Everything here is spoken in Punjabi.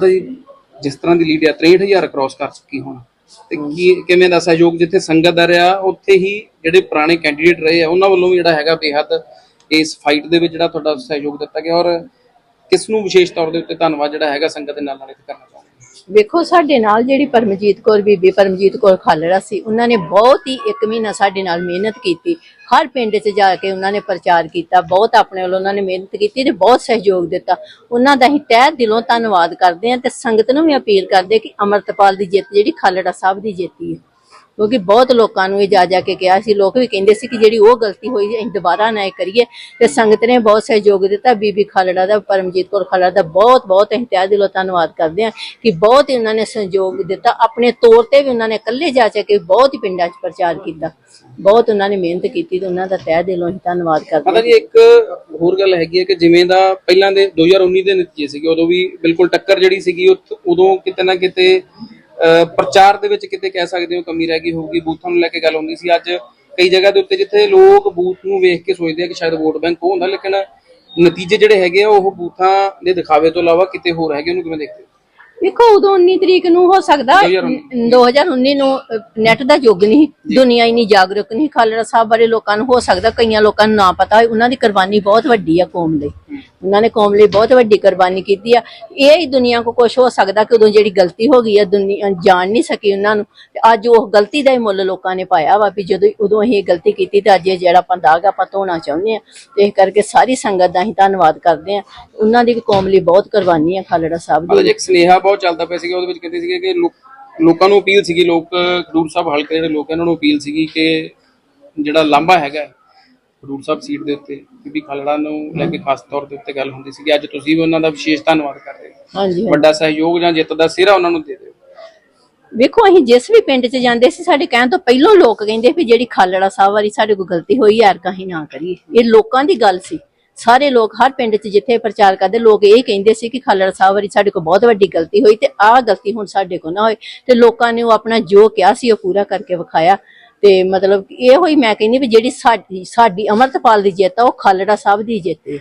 ਮਾਤਾ ਜੀ ਜਿਸ ਤਰ੍ਹਾਂ ਦੀ ਲੀਡ ਆ 63000 ਕ੍ਰਾਸ ਕਰ ਚੁੱਕੀ ਹੁਣ। ਤੇ ਕੀ ਕਿਵੇਂ ਦਾ ਸਹਿਯੋਗ ਜਿੱਥੇ ਸੰਗਤ ਦਾ ਰਿਹਾ ਉੱਥੇ ਹੀ ਜਿਹੜੇ ਪੁਰਾਣੇ ਕੈਂਡੀਡੇਟ ਰਹੇ ਆ ਉਹਨਾਂ ਵੱਲੋਂ ਵੀ ਜਿਹੜਾ ਹੈਗਾ ਬੇਹੱਦ ਇਸ ਫਾਈਟ ਦੇ ਵਿੱਚ ਜਿਹੜਾ ਤੁਹਾਡਾ ਸਹਿਯੋਗ ਦਿੱਤਾ ਗਿਆ ਔਰ ਕਿਸ ਨੂੰ ਵਿਸ਼ੇਸ਼ ਤੌਰ ਦੇ ਉੱਤੇ ਧੰਨਵਾਦ ਜਿਹੜਾ ਹੈਗਾ ਸੰਗਤ ਦੇ ਨਾਲ ਨਾਲ ਕਰਨਾ ਚਾਹੁੰਦੇ ਵੇਖੋ, ਸਾਡੇ ਨਾਲ ਜਿਹੜੀ ਪਰਮਜੀਤ ਕੌਰ, ਬੀਬੀ ਪਰਮਜੀਤ ਕੌਰ ਖਾਲੜਾ ਸੀ, ਉਹਨਾਂ ਨੇ ਬਹੁਤ ਹੀ ਇੱਕ ਮਹੀਨਾ ਸਾਡੇ ਨਾਲ ਮਿਹਨਤ ਕੀਤੀ। ਹਰ ਪਿੰਡ 'ਚ ਜਾ ਕੇ ਉਹਨਾਂ ਨੇ ਪ੍ਰਚਾਰ ਕੀਤਾ, ਬਹੁਤ ਆਪਣੇ ਵੱਲੋਂ ਉਹਨਾਂ ਨੇ ਮਿਹਨਤ ਕੀਤੀ ਤੇ ਬਹੁਤ ਸਹਿਯੋਗ ਦਿੱਤਾ। ਉਹਨਾਂ ਦਾ ਹੀ ਤਹਿ ਦਿਲੋਂ ਧੰਨਵਾਦ ਕਰਦੇ ਹਾਂ ਤੇ ਸੰਗਤ ਨੂੰ ਵੀ ਅਪੀਲ ਕਰਦੇ ਕਿ ਅਮਰਤਪਾਲ ਦੀ ਜਿੱਤ, ਜਿਹੜੀ ਖਾਲੜਾ ਸਾਹਿਬ ਦੀ ਜਿੱਤੀ ਹੈ। ਕਿਉਂਕਿ ਬਹੁਤ ਲੋਕਾਂ ਨੂੰ ਇਹ ਜਾ ਜਾ ਕੇ ਕਿਹਾ ਸੀ। ਲੋਕ ਵੀ ਕਹਿੰਦੇ ਸੀ ਕਿ ਜਿਹੜੀ ਉਹ ਗਲਤੀ ਹੋਈ ਅਸੀਂ ਦੁਬਾਰਾ ਨਾ ਕਰੀਏ। ਤੇ ਸੰਗਤ ਨੇ ਬਹੁਤ ਸਹਿਯੋਗ ਦਿੱਤਾ। ਬੀਬੀ ਖਾਲੜਾ ਦਾ, ਪਰਮਜੀਤ ਕੌਰ ਖਾਲੜਾ ਦਾ ਬਹੁਤ ਬਹੁਤ ਅਸੀਂ ਦਿਲੋਂ ਧੰਨਵਾਦ ਕਰਦੇ ਹਾਂ ਕਿ ਬਹੁਤ ਹੀ ਨੇ ਸਹਿਯੋਗ ਦਿੱਤਾ। ਆਪਣੇ ਤੌਰ ਤੇ ਵੀ ਉਹਨਾਂ ਨੇ ਇਕੱਲੇ ਜਾ ਜਾ ਕੇ ਬਹੁਤ ਹੀ ਪਿੰਡਾਂ 'ਚ ਪ੍ਰਚਾਰ ਕੀਤਾ। ਬਹੁਤ ਉਹਨਾਂ ਨੇ ਮਿਹਨਤ ਕੀਤੀ ਤੇ ਉਹਨਾਂ ਦਾ ਤਹਿ ਦਿਲੋਂ ਹੀ ਧੰਨਵਾਦ ਕਰਦੇ ਮਾਤਾ ਜੀ ਇੱਕ ਹੋਰ ਗੱਲ ਹੈਗੀ ਹੈ ਕਿ ਜਿਵੇਂ ਦਾ ਪਹਿਲਾਂ ਦੇ 2019 ਦੇ ਨਤੀਜੇ ਸੀਗੇ, ਉਦੋਂ ਵੀ ਬਿਲਕੁਲ ਟੱਕਰ ਜਿਹੜੀ ਸੀਗੀ ਉਦੋਂ ਕਿਤੇ ਨਾ ਕਿਤੇ ਪ੍ਰਚਾਰ ਦੇ ਵਿੱਚ ਕਿਤੇ ਕਹਿ ਸਕਦੇ ਹੋ ਕਮੀ ਰਹਿ ਗਈ ਹੋਊਗੀ ਬੂਥਾਂ ਨੂੰ ਲੈ ਕੇ ਗੱਲ ਹੁੰਦੀ ਸੀ। ਅੱਜ ਕਈ ਜਗ੍ਹਾ ਦੇ ਉੱਤੇ ਜਿੱਥੇ ਲੋਕ ਬੂਥ ਨੂੰ ਵੇਖ ਕੇ ਸੋਚਦੇ ਆ ਕਿ ਸ਼ਾਇਦ ਵੋਟ ਬੈਂਕ ਉਹ ਹੁੰਦਾ ਲੇਕਿਨ ਨਤੀਜੇ ਜਿਹੜੇ ਹੈਗੇ ਆ ਉਹ ਬੂਥਾਂ ਦੇ ਦਿਖਾਵੇ ਤੋਂ ਇਲਾਵਾ ਕਿਤੇ ਹੋਰ ਹੈਗੇ ਉਹਨੂੰ ਕਿਵੇਂ ਦੇਖਦੇ ਹੋ? ਵੇਖੋ ਉਦੋਂ 19 ਤਰੀਕ ਨੂੰ ਹੋ ਸਕਦਾ 2019 2019 ਨੂੰ ਨੈਟ ਦਾ ਯੁੱਗ ਨਹੀਂ ਦੁਨੀਆ ਇੰਨੀ ਜਾਗਰੂਕ ਨਹੀਂ ਖਾਲੜਾ ਸਾਹਿਬ ਬਾਰੇ ਲੋਕਾਂ ਨੂੰ ਹੋ ਸਕਦਾ ਕਈਆਂ ਲੋਕਾਂ ਨੂੰ ਨਾ ਪਤਾ ਹੋਏ ਉਹਨਾਂ ਦੀ ਕੁਰਬਾਨੀ ਬਹੁਤ ਵੱਡੀ ਆ ਕੌਮ ਲਈ। ਉਹਨਾਂ ਨੇ ਕੌਮ ਲਈ ਬਹੁਤ ਵੱਡੀ ਕੁਰਬਾਨੀ ਕੀਤੀ ਆ। ਇਹ ਹੀ ਦੁਨੀਆ ਕੋ ਕੁਝ ਹੋ ਸਕਦਾ ਕਿ ਉਦੋਂ ਜਿਹੜੀ ਗਲਤੀ ਹੋ ਗਈ ਆ ਦੁਨੀਆ ਜਾਣ ਨਹੀਂ ਸਕੀ ਉਹਨਾਂ ਨੂੰ। ਤੇ ਅੱਜ ਉਹ ਗਲਤੀ ਦਾ ਹੀ ਮੁੱਲ ਲੋਕਾਂ ਨੇ ਪਾਇਆ ਵਾ ਵੀ ਜਦੋਂ ਉਦੋਂ ਅਸੀਂ ਇਹ ਗਲਤੀ ਕੀਤੀ ਤੇ ਅੱਜ ਇਹ ਜਿਹੜਾ ਆਪਾਂ ਦਾਗ ਆਪਾਂ ਧੋਣਾ ਚਾਹੁੰਦੇ ਆ। ਤੇ ਇਸ ਕਰਕੇ ਸਾਰੀ ਸੰਗਤ ਦਾ ਅਸੀਂ ਧੰਨਵਾਦ ਕਰਦੇ ਆ। ਉਹਨਾਂ ਦੀ ਕੌਮ ਲਈ ਬਹੁਤ ਕੁਰਬਾਨੀ ਆ, ਖਾਲੜਾ ਸਾਹਿਬ ਦੀ। ਇੱਕ ਸਨੇਹਾ ਬਹੁਤ ਚੱਲਦਾ ਪਿਆ ਸੀਗਾ, ਉਹਦੇ ਵਿੱਚ ਕਹਿੰਦੇ ਸੀਗੇ ਕਿ ਲੋਕਾਂ ਨੂੰ ਅਪੀਲ ਸੀਗੀ, ਲੋਕ ਖਡੂਰ ਸਾਹਿਬ ਹਲਕੇ ਦੇ ਲੋਕ ਇਹਨਾਂ ਨੂੰ ਅਪੀਲ ਸੀਗੀ ਕਿ ਜਿਹੜਾ ਲਾਂਭਾ ਹੈਗਾ ਖਡੂਰ ਸਾਹਿਬ ਸੀਟ ਦੇ ਉੱਤੇ ਬੀਬੀ ਖਾਲੜਾ ਨੂੰ ਲੈ ਕੇ ਖਾਸ ਤੌਰ ਦੇ ਉੱਤੇ ਗੱਲ ਹੁੰਦੀ ਸੀਗੀ। ਅੱਜ ਤੁਸੀਂ ਵੀ ਉਹਨਾਂ ਦਾ ਵਿਸ਼ੇਸ਼ ਧੰਨਵਾਦ ਕਰ ਰਹੇ ਹੋ। ਹਾਂਜੀ ਵੱਡਾ ਸਹਿਯੋਗ ਜਾਂ ਜਿੱਤ ਦਾ ਸਿਹਰਾ ਉਹਨਾਂ ਨੂੰ ਦੇ ਦਿਓ। ਵੇਖੋ ਅਸੀਂ ਜਿਸ ਵੀ ਪਿੰਡ 'ਚ ਜਾਂਦੇ ਸੀ ਸਾਡੇ ਕਹਿਣ ਤੋਂ ਪਹਿਲਾਂ ਲੋਕ ਕਹਿੰਦੇ ਵੀ ਜਿਹੜੀ ਖਾਲੜਾ ਸਾਹਿਬ ਵਾਲੀ ਸਾਡੇ ਕੋਲ ਗਲਤੀ ਹੋਈ ਯਾਰ ਕਹੀਂ ਨਾ ਕਰੀਏ। ਇਹ ਲੋਕਾਂ ਦੀ ਗੱਲ ਸੀ। ਸਾਰੇ ਲੋਕ ਹਰ ਪਿੰਡ 'ਚ ਜਿੱਥੇ ਪ੍ਰਚਾਰ ਕਰਦੇ ਲੋਕ ਇਹ ਕਹਿੰਦੇ ਸੀ ਕਿ ਖਾਲੜਾ ਸਾਹਿਬ ਵਾਲੀ ਸਾਡੇ ਕੋਲ ਬਹੁਤ ਵੱਡੀ ਗਲਤੀ ਹੋਈ ਤੇ ਆਹ ਗਲਤੀ ਹੁਣ ਸਾਡੇ ਕੋਲ ਨਾ ਹੋਏ ਤੇ ਲੋਕਾਂ ਨੇ ਉਹ ਆਪਣਾ ਜੋ ਕਿਹਾ ਸੀ ਉਹ ਪੂਰਾ ਕਰਕੇ ਵਿਖਾਇਆ। ਤੇ ਮਤਲਬ ਇਹ ਹੋਈ ਮੈਂ ਕਹਿੰਦੀ ਵੀ ਜਿਹੜੀ ਸਾਡੀ ਸਾਡੀ ਅਮਰਤਪਾਲ ਦੀ ਜਿੱਤ ਆ, ਉਹ ਖਾਲੜਾ ਸਾਹਿਬ ਦੀ ਜਿੱਤ ਹੈ